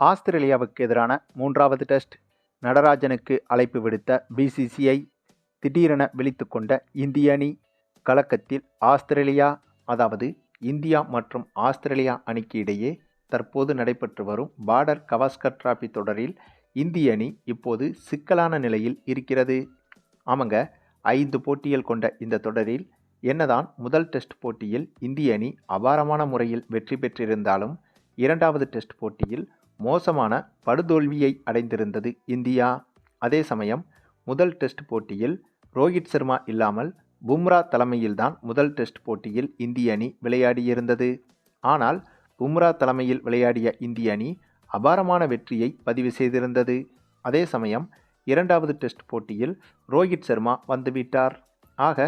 ஆஸ்திரேலியாவுக்கு எதிரான மூன்றாவது டெஸ்ட். நடராஜனுக்கு அழைப்பு விடுத்த பிசிசிஐ திடீரென விழித்து கொண்ட இந்திய அணி கலக்கத்தில் ஆஸ்திரேலியா அதாவது இந்தியா மற்றும் ஆஸ்திரேலியா அணிக்கு இடையே தற்போது நடைபெற்று வரும் பார்டர் கவாஸ்கர் டிராபி தொடரில் இந்திய அணி இப்போது சிக்கலான நிலையில் இருக்கிறது. ஆமாங்க ஐந்து போட்டிகள் கொண்ட இந்த தொடரில் என்னதான் முதல் டெஸ்ட் போட்டியில் இந்திய அணி அபாரமான முறையில் வெற்றி பெற்றிருந்தாலும் இரண்டாவது டெஸ்ட் போட்டியில் மோசமான படுதோல்வியை அடைந்திருந்தது இந்தியா. அதே சமயம் முதல் டெஸ்ட் போட்டியில் ரோஹித் சர்மா இல்லாமல் பும்ரா தலைமையில்தான் முதல் டெஸ்ட் போட்டியில் இந்திய அணி விளையாடியிருந்தது. ஆனால் பும்ரா தலைமையில் விளையாடிய இந்திய அணி அபாரமான வெற்றியை பதிவு செய்திருந்தது. அதே சமயம் இரண்டாவது டெஸ்ட் போட்டியில் ரோஹித் சர்மா வந்துவிட்டார். ஆக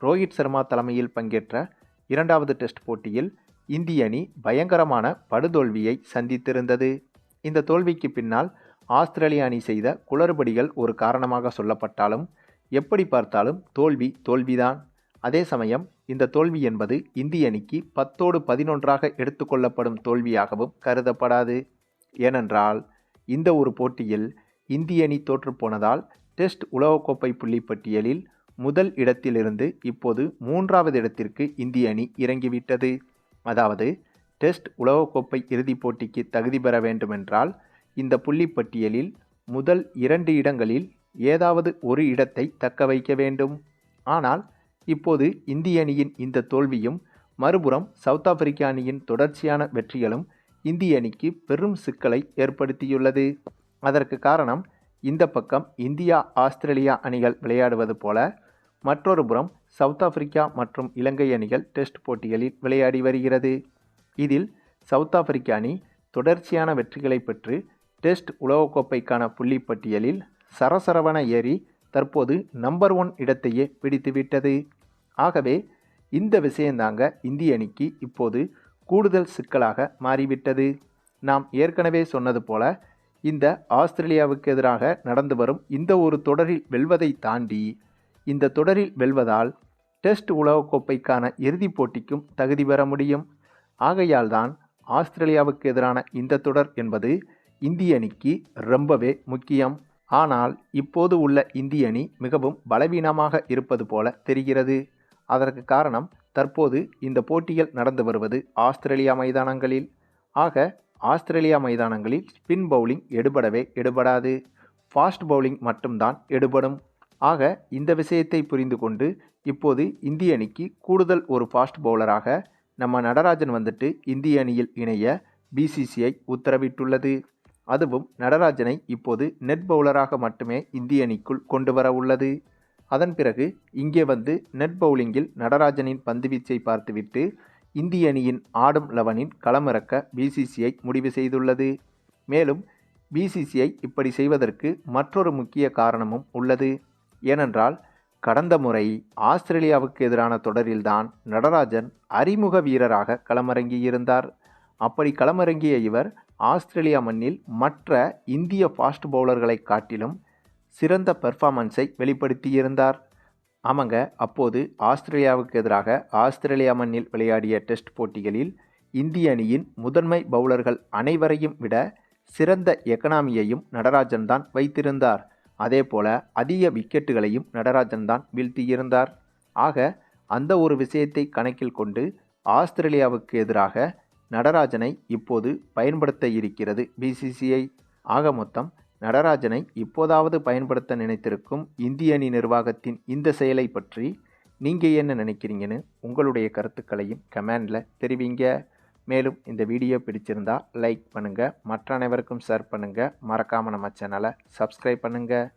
ரோஹித் சர்மா தலைமையில் பங்கேற்ற இரண்டாவது டெஸ்ட் போட்டியில் இந்திய அணி பயங்கரமான படுதோல்வியை சந்தித்திருந்தது. இந்த தோல்விக்கு பின்னால் ஆஸ்திரேலிய அணி செய்த குளறுபடிகள் ஒரு காரணமாக சொல்லப்பட்டாலும் எப்படி பார்த்தாலும் தோல்வி தோல்விதான். அதே சமயம் இந்த தோல்வி என்பது இந்திய அணிக்கு பத்தோடு பதினொன்றாக எடுத்துக்கொள்ளப்படும் தோல்வியாகவும் கருதப்படாது. ஏனென்றால் இந்த ஒரு போட்டியில் இந்திய அணி தோற்றுப்போனதால் டெஸ்ட் உலகக்கோப்பை புள்ளி பட்டியலில் முதல் இடத்திலிருந்து இப்போது மூன்றாவது இடத்திற்கு இந்திய அணி இறங்கிவிட்டது. அதாவது டெஸ்ட் உலகக்கோப்பை இறுதிப் போட்டிக்கு தகுதி பெற வேண்டுமென்றால் இந்த புள்ளிப்பட்டியலில் முதல் இரண்டு இடங்களில் ஏதாவது ஒரு இடத்தை தக்க வைக்க வேண்டும். ஆனால் இப்போது இந்திய அணியின் இந்த தோல்வியும் மறுபுறம் சவுத் ஆப்பிரிக்க அணியின் தொடர்ச்சியான வெற்றிகளும் இந்திய அணிக்கு பெரும் சிக்கலை ஏற்படுத்தியுள்ளது. அதற்கு காரணம் இந்த பக்கம் இந்தியா ஆஸ்திரேலியா அணிகள் விளையாடுவது போல மற்றொரு புறம் சவுத் ஆப்பிரிக்கா மற்றும் இலங்கை அணிகள் டெஸ்ட் போட்டிகளில் விளையாடி வருகிறது. இதில் சவுத் ஆப்பிரிக்க அணி தொடர்ச்சியான வெற்றிகளை பெற்று டெஸ்ட் உலகக்கோப்பைக்கான புள்ளி பட்டியலில் சரசரவன ஏறி தற்போது நம்பர் ஒன் இடத்தையே பிடித்துவிட்டது. ஆகவே இந்த விஷயந்தாங்க இந்திய அணிக்கு இப்போது கூடுதல் சிக்கலாக மாறிவிட்டது. நாம் ஏற்கனவே சொன்னது போல இந்த ஆஸ்திரேலியாவுக்கு எதிராக நடந்து வரும் இந்த ஒரு தொடரில் வெல்வதை தாண்டி இந்த தொடரில் வெல்வதால் டெஸ்ட் உலகக்கோப்பைக்கான இறுதிப் போட்டிக்கும் தகுதி பெற முடியும். ஆகையால் தான் ஆஸ்திரேலியாவுக்கு எதிரான இந்த தொடர் என்பது இந்திய அணிக்கு ரொம்பவே முக்கியம். ஆனால் இப்போது உள்ள இந்திய அணி மிகவும் பலவீனமாக இருப்பது போல தெரிகிறது. அதற்கு காரணம் தற்போது இந்த போட்டிகள் நடந்து வருவது ஆஸ்திரேலியா மைதானங்களில். ஆக ஆஸ்திரேலியா மைதானங்களில் ஸ்பின் பவுலிங் எடுபடவே எடுபடாது. ஃபாஸ்ட் பவுலிங் மட்டும்தான் எடுபடும். ஆக இந்த விஷயத்தை புரிந்து கொண்டு இப்போது இந்திய அணிக்கு கூடுதல் ஒரு ஃபாஸ்ட் பவுலராக நம்ம நடராஜன் வந்துட்டு இந்திய அணியில் இணைய பிசிசிஐ உத்தரவிட்டுள்ளது. அதுவும் நடராஜனை இப்போது நெட் பவுலராக மட்டுமே இந்திய அணிக்குள் கொண்டு வர உள்ளது. அதன் பிறகு இங்கே வந்து நெட் பவுலிங்கில் நடராஜனின் பந்துவீச்சை பார்த்துவிட்டு இந்திய அணியின் ஆடும் லெவனின் களமிறக்க பிசிசிஐ முடிவு செய்துள்ளது. மேலும் பிசிசிஐ இப்படி செய்வதற்கு மற்றொரு முக்கிய காரணமும் உள்ளது. ஏனென்றால் கடந்த முறை ஆஸ்திரேலியாவுக்கு எதிரான தொடரில்தான் நடராஜன் அறிமுக வீரராக களமிறங்கியிருந்தார். அப்படி களமிறங்கிய இவர் ஆஸ்திரேலியா மண்ணில் மற்ற இந்திய ஃபாஸ்ட் பவுலர்களை காட்டிலும் சிறந்த பெர்ஃபார்மன்ஸை வெளிப்படுத்தியிருந்தார். ஆமாங்க அப்போது ஆஸ்திரேலியாவுக்கு எதிராக ஆஸ்திரேலியா மண்ணில் விளையாடிய டெஸ்ட் போட்டிகளில் இந்திய அணியின் முதன்மை பவுலர்கள் அனைவரையும் விட சிறந்த எக்கனாமியையும் நடராஜன் தான் வைத்திருந்தார். அதே போல அதிக விக்கெட்டுகளையும் நடராஜன் தான் வீழ்த்தியிருந்தார் ஆக அந்த ஒரு விஷயத்தை கணக்கில் கொண்டு ஆஸ்திரேலியாவுக்கு எதிராக நடராஜனை இப்போது பயன்படுத்த இருக்கிறது பிசிசிஐ ஆக மொத்தம் நடராஜனை இப்போதாவது பயன்படுத்த நினைத்திருக்கும் இந்திய அணி நிர்வாகத்தின் இந்த செயலை பற்றி நீங்கள் என்ன நினைக்கிறீங்கன்னு உங்களுடைய கருத்துக்களையும் கமெண்டில் தெரிவிங்க. மேலும் இந்த வீடியோ பிடிச்சிருந்தா லைக் பண்ணுங்கள் மற்ற அனைவருக்கும் ஷேர் பண்ணுங்கள் மறக்காமல் நம்ம சேனலை சப்ஸ்கிரைப் பண்ணுங்கள்